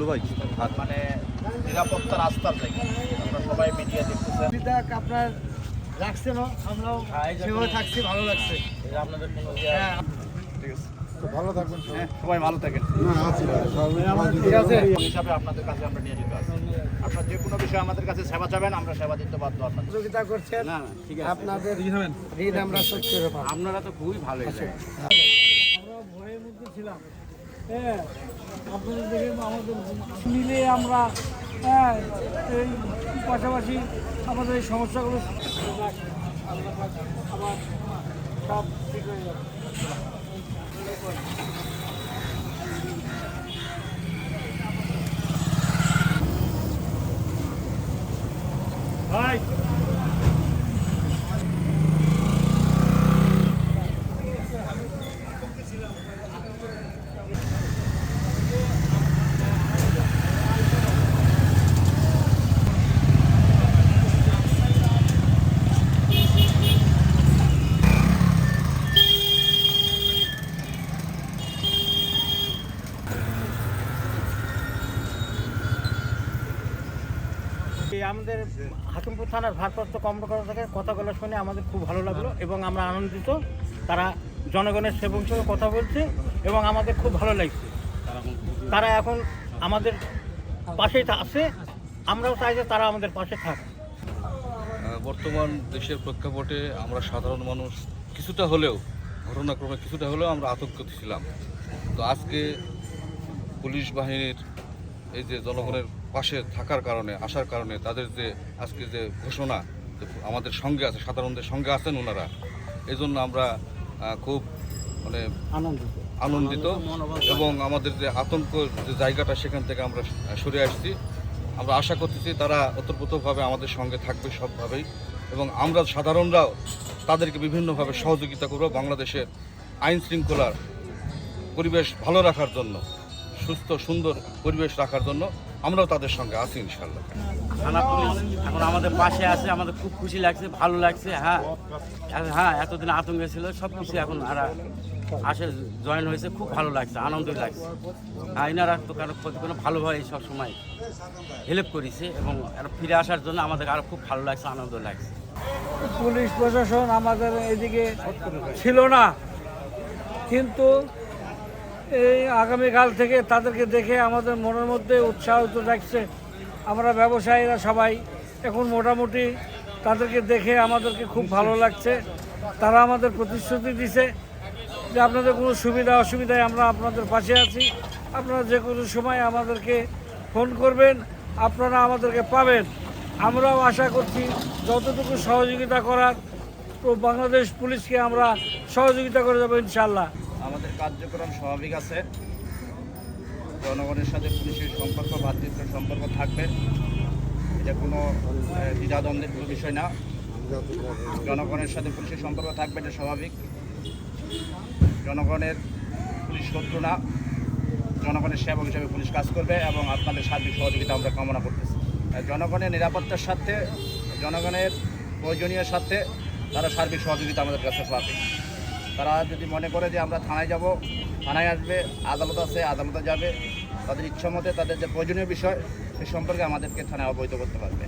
ভাই হাত মানে নিরাপত্তা রাস্তার জায়গা আমরা সবাই মিডিয়া দেখতেছেন আপনার রাখছে না? আমরাও সেভাবে থাকছি ভালো লাগছে। আপনাদের কোনো হ্যাঁ। ঠিক আছে। ভালো থাকবেন হ্যাঁ সবাই ভালো থাকেন। ঠিক আছে? হিসাবে আপনাদের কাছে আমরা নিয়ে যেতে আসি আপনার যে কোনো বিষয়ে আমাদের কাছে সেবা চাবেন আমরা সেবা দিতে বাধ্য আপনাদের। সহযোগিতা করছেন না না ঠিক আপনাদের ঋণ আমরা শোধ করে পাবো আপনারা তো খুবই ভালো আমরা ভয়ের মধ্যে ছিলাম। হ্যাঁ আপনাদের দেখে আমাদের মিলে আমরা হ্যাঁ এই পাশাপাশি আমাদের এই সমস্যাগুলো আবার সব ঠিক হয়ে যাবে। ভাই আমাদের হাকিমপুর থানার ভারপ্রাপ্ত কর্মকর্তা থেকে কথাগুলো শুনে আমাদের খুব ভালো লাগল এবং আমরা আনন্দিত। তারা জনগণের সেবক হিসেবে কথা বলছে এবং আমাদের খুব ভালো লাগছে। তারা এখন আমাদের পাশেই আছে। আমরাও চাই যে তারা আমাদের পাশে থাক। বর্তমান দেশের প্রেক্ষাপটে আমরা সাধারণ মানুষ, কিছুটা হলেও, ঘটনাক্রমে কিছুটা হলেও আমরা আতঙ্কিত ছিলাম। তো আজকে পুলিশ বাহিনীর এই যে জনগণের পাশে থাকার কারণে আসার কারণে তাদের যে আজকে যে ঘোষণা আমাদের সঙ্গে আছে সাধারণদের সঙ্গে আছেন ওনারা এই জন্য আমরা খুব মানে আনন্দিত। আনন্দিত এবং আমাদের যে আতঙ্ক যে জায়গাটা সেখান থেকে আমরা সরে আসছি। আমরা আশা করতেছি তারা ওতপ্রোতভাবে আমাদের সঙ্গে থাকবে সবভাবেই এবং আমরা সাধারণরাও তাদেরকে বিভিন্নভাবে সহযোগিতা করব বাংলাদেশের আইন শৃঙ্খলার পরিবেশ ভালো রাখার জন্য। সুস্থ সুন্দর পরিবেশ রাখার জন্য আমরাও তাদের সঙ্গে আছি ইনশাল্লাহ থানা পুলিশ এখন আমাদের পাশে আছে আমাদের খুব খুশি লাগছে ভালো লাগছে হ্যাঁ। হ্যাঁ এতদিন আতঙ্কে ছিল সব কিছু এখন আর আসে জয়েন হয়েছে খুব ভালো লাগছে আনন্দ লাগছে। হ্যাঁ এনারা তো কারও প্রতি কোনো ভালোভাবে সব সময় হেল্প করেছে এবং এরা ফিরে আসার জন্য আমাদের আরও খুব ভালো লাগছে আনন্দ লাগছে। পুলিশ প্রশাসন আমাদের এদিকে ছিল না কিন্তু এই আগামীকাল থেকে তাদেরকে দেখে আমাদের মনের মধ্যে উৎসাহ তো যাচ্ছে আমরা ব্যবসায়ীরা সবাই এখন মোটামুটি তাদেরকে দেখে আমাদেরকে খুব ভালো লাগছে। তারা আমাদের প্রতিশ্রুতি দিছে যে আপনাদের কোনো সুবিধা অসুবিধায় আমরা আপনাদের পাশে আছি। আপনারা যে কোনো সময় আমাদেরকে ফোন করবেন, আপনারা আমাদেরকে পাবেন। আমরাও আশা করছি যতটুকু সহযোগিতা করার তো বাংলাদেশ পুলিশকে আমরা সহযোগিতা করে দেবো ইনশাল্লাহ আমাদের কার্যক্রম স্বাভাবিক আছে। জনগণের সাথে পুলিশের সম্পর্ক ভাতৃত্ব সম্পর্ক থাকবে। এটা কোনো দ্বিধাদ্বন্দ্বের কোনো বিষয় না। জনগণের সাথে পুলিশের সম্পর্ক থাকবে, এটা স্বাভাবিক। জনগণের পুলিশ শত্রু না। জনগণের সেবক হিসেবে পুলিশ কাজ করবে এবং আপনাদের সার্বিক সহযোগিতা আমরা কামনা করতেছি। জনগণের নিরাপত্তার সাথে জনগণের প্রয়োজনীয় সাথে তারা সার্বিক সহযোগিতা আমাদের কাছে পাবে। তারা যদি মনে করে যে আমরা থানায় যাব, থানায় আসবে, আদালত আছে, আদালতে যাবে, তাদের ইচ্ছা মতে তাদের যে প্রয়োজনীয় বিষয়, সে সম্পর্কে আমাদেরকে থানায় অবহিত করতে পারবে।